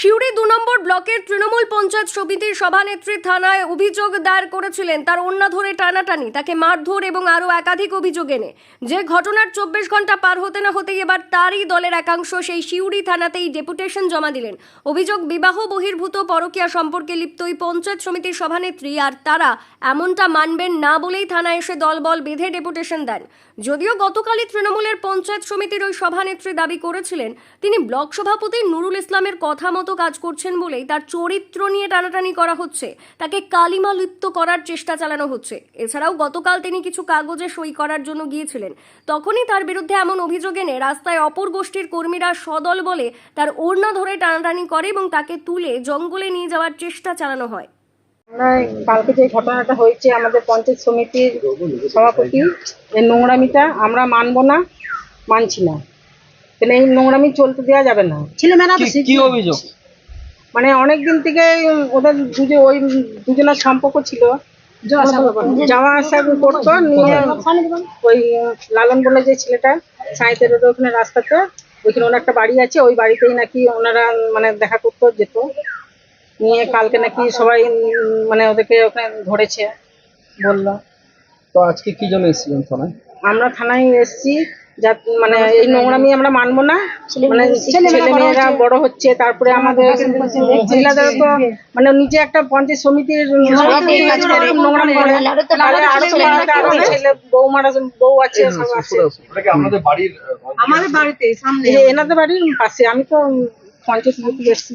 সিউড়ি দু নম্বর ব্লকের তৃণমূল পঞ্চায়েত সমিতির সভানেত্রী থানায় অভিযোগ দায়ের করেছিলেন তার অন্যা ধরে টানাটানি, তাকে মারধর এবং আরও একাধিক অভিযোগ এনে। যে ঘটনার চব্বিশ ঘণ্টা পার হতে না হতেই এবার তারই দলের একাংশ সেই সিউড়ি থানাতেই ডেপুটেশন জমা দিলেন। অভিযোগ বিবাহ বহির্ভূত পরকীয়া সম্পর্কে লিপ্ত ওই পঞ্চায়েত সমিতির সভানেত্রী আর তারা এমনটা মানবেন না বলেই থানায় এসে দলবল বেঁধে ডেপুটেশন দেন। যদিও গতকালই তৃণমূলের পঞ্চায়েত সমিতির ওই সভানেত্রী দাবি করেছিলেন, তিনি ব্লক সভাপতি নুরুল ইসলামের কথা মতো কাজ করছেন বলেই তার চরিত্র নিয়ে টানাটানি করা হচ্ছে। তাকে কালিমা লিপ্ত করার চেষ্টা চালানো হচ্ছে। এছাড়াও গতকাল তিনি কিছু কাগজে সই করার জন্য গিয়েছিলেন। তখনই তার বিরুদ্ধে এমন অভিযোগ এনে রাস্তায় অপর গোষ্ঠীর কর্মীরা সদল বলে তার ওড়না ধরে টানাটানি করে এবং তাকে তুলে জঙ্গলে নিয়ে যাওয়ার চেষ্টা চালানো হয়। কালকে যে ঘটনাটা হয়েছে, আমাদের পঞ্চায়েত সমিতির সভাপতি নোংরামিটা আমরা মানবো না, মানছি না। তাহলে এই নোংরামি চলতে দেওয়া যাবে না। ছেলেমেয়েরা কি- কি অভিযোগ? মানে অনেক দিন থেকে ওদের দুজে ওই দুজনের সম্পর্ক ছিল। যাওয়া আসা করতো। নিয়ে ওই লালন বলে যে ছেলেটা সাঁইতের রোডের ওখানে রাস্তাতে ওইখানে ওনার একটা বাড়ি আছে ওই বাড়িতেই নাকি ওনারা মানে দেখা করতে যেত। নিয়ে কালকে নাকি সবাই মানে ওদেরকে ওখানে ধরেছে বলল। তো আজকে কি জন্য এসেছিলেন থানায়? আমরা থানায় এসেছি যা মানে এই নোংরামি আমরা মানবো না। মানে ছেলে মেয়েরা বড় হচ্ছে তারপরে আমাদের মহিলাদের তো মানে নিজে একটা পঞ্চায়েত সমিতির নোংরামি করে। আরও ছেলে বৌমারা বউ আছে সব আছে। বাড়ির আমাদের বাড়িতে সামনে। এনাদের বাড়ির পাশে আমি তো পঞ্চায়েত সমিতি এসেছি